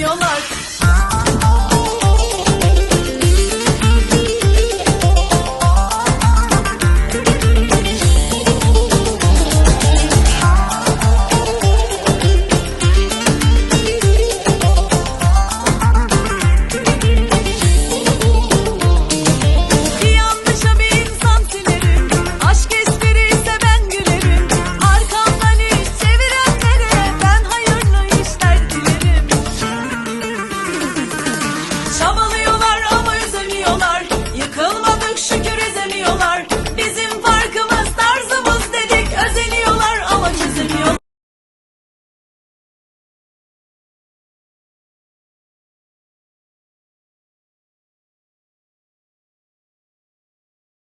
yapıyorlar. Chama